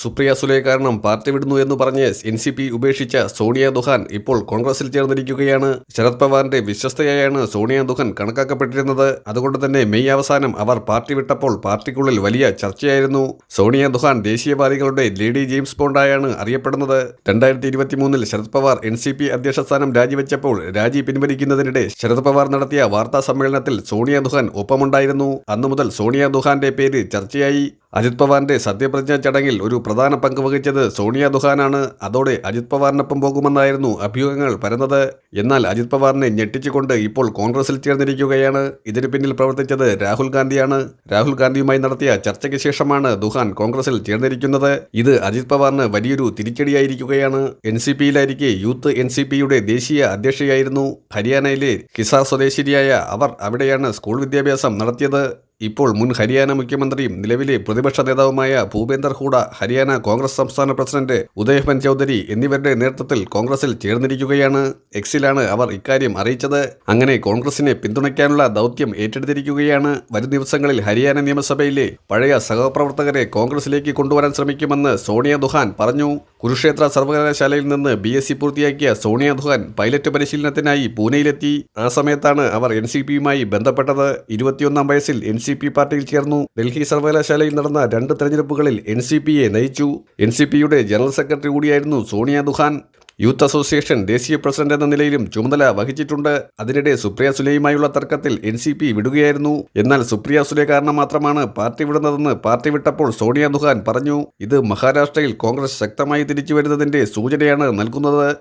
സുപ്രിയ സുലെ കാരണം പാർട്ടി വിടുന്നു എന്ന് പറഞ്ഞ് എൻ സി പി ഉപേക്ഷിച്ച സോണിയ ദുഹാൻ ഇപ്പോൾ കോൺഗ്രസിൽ ചേർന്നിരിക്കുകയാണ്. ശരത് പവാറിന്റെ വിശ്വസ്തയായാണ് സോണിയ ദുഹാൻ കണക്കാക്കപ്പെട്ടിരുന്നത്. അതുകൊണ്ട് തന്നെ മെയ് അവസാനം അവർ പാർട്ടി വിട്ടപ്പോൾ പാർട്ടിക്കുള്ളിൽ വലിയ ചർച്ചയായിരുന്നു. സോണിയ ദുഹാൻ ദേശീയവാദികളുടെ ലേഡി ജെയിംസ് ബോണ്ടായാണ് അറിയപ്പെടുന്നത്. രണ്ടായിരത്തി ഇരുപത്തിമൂന്നിൽ Sharad Pawar N C P അധ്യക്ഷ സ്ഥാനം രാജിവെച്ചപ്പോൾ രാജി പിൻവലിക്കുന്നതിനിടെ ശരത് പവാർ നടത്തിയ വാർത്താ സമ്മേളനത്തിൽ സോണിയ ദുഹാൻ ഒപ്പമുണ്ടായിരുന്നു. അന്നു മുതൽ സോണിയ ദുഹാന്റെ പേര് ചർച്ചയായി. അജിത് പവാറിന്റെ സത്യപ്രതിജ്ഞാ ചടങ്ങിൽ ഒരു പ്രധാന പങ്ക് വഹിച്ചത് സോണിയ ദുഹാനാണ്. അതോടെ അജിത് പവാറിനൊപ്പം പോകുമെന്നായിരുന്നു അഭ്യൂഹങ്ങൾ പരന്നത്. എന്നാൽ അജിത് പവാറിനെ ഞെട്ടിച്ചുകൊണ്ട് ഇപ്പോൾ കോൺഗ്രസിൽ ചേർന്നിരിക്കുകയാണ്. ഇതിന് പിന്നിൽ പ്രവർത്തിച്ചത് രാഹുൽ ഗാന്ധിയാണ്. രാഹുൽ ഗാന്ധിയുമായി നടത്തിയ ചർച്ചയ്ക്ക് ശേഷമാണ് ദുഹാൻ കോൺഗ്രസിൽ ചേർന്നിരിക്കുന്നത്. ഇത് അജിത് പവാറിന് വലിയൊരു തിരിച്ചടിയായിരിക്കുകയാണ്. എൻ സി പിയിലായിരിക്കെ യൂത്ത് എൻ സി പിയുടെ ദേശീയ അധ്യക്ഷയായിരുന്നു. ഹരിയാനയിലെ ഹിസാർ സ്വദേശിനിയായ അവർ അവിടെയാണ് സ്കൂൾ വിദ്യാഭ്യാസം നടത്തിയത്. ഇപ്പോൾ മുൻ ഹരിയാന മുഖ്യമന്ത്രിയും നിലവിലെ പ്രതിപക്ഷ നേതാവുമായ ഭൂപേന്ദർ ഹൂഡ ഹരിയാന കോൺഗ്രസ് സംസ്ഥാന പ്രസിഡന്റ് ഉദയഭൻ ചൌധരി എന്നിവരുടെ നേതൃത്വത്തിൽ കോൺഗ്രസിൽ ചേർന്നിരിക്കുകയാണ്. എക്സിലാണ് അവർ ഇക്കാര്യം അറിയിച്ചത്. അങ്ങനെ കോൺഗ്രസിനെ പിന്തുണയ്ക്കാനുള്ള ദൗത്യം ഏറ്റെടുത്തിരിക്കുകയാണ്. വരും ദിവസങ്ങളിൽ ഹരിയാന നിയമസഭയിലെ പഴയ സഹപ്രവർത്തകരെ കോൺഗ്രസിലേക്ക് കൊണ്ടുവരാൻ ശ്രമിക്കുമെന്ന് സോണിയ ദുഹാൻ പറഞ്ഞു. കുരുക്ഷേത്ര സർവകലാശാലയിൽ നിന്ന് ബി എസ് സി പൂർത്തിയാക്കിയ സോണിയ ദുഹാൻ പൈലറ്റ് പരിശീലനത്തിനായി പൂനെയിലെത്തി. ആ സമയത്താണ് അവർ എൻ സി പിയുമായി ബന്ധപ്പെട്ടത്. ഇരുപത്തിയൊന്നാം വയസ്സിൽ എൻ സി പി പാർട്ടിയിൽ ചേർന്നു. ഡൽഹി സർവകലാശാലയിൽ നടന്ന രണ്ട് തെരഞ്ഞെടുപ്പുകളിൽ എൻ സി പിയെ നയിച്ചു. എൻ സി പിയുടെ ജനറൽ സെക്രട്ടറി കൂടിയായിരുന്നു സോണിയ ദുഹാൻ. യൂത്ത് അസോസിയേഷൻ ദേശീയ പ്രസിഡന്റ് എന്ന നിലയിലും ചുമതല വഹിച്ചിട്ടുണ്ട്. അതിനിടെ സുപ്രിയ സുലെയുമായുള്ള തർക്കത്തിൽ എൻ സി പി വിടുകയായിരുന്നു. എന്നാൽ സുപ്രിയ സുലേ കാരണം മാത്രമാണ് പാർട്ടി വിടുന്നതെന്ന് പാർട്ടി വിട്ടപ്പോൾ സോണിയ ദുഹാൻ പറഞ്ഞു. ഇത് മഹാരാഷ്ട്രയിൽ കോൺഗ്രസ് ശക്തമായി തിരിച്ചു വരുന്നതിന്റെ സൂചനയാണ് നൽകുന്നത്.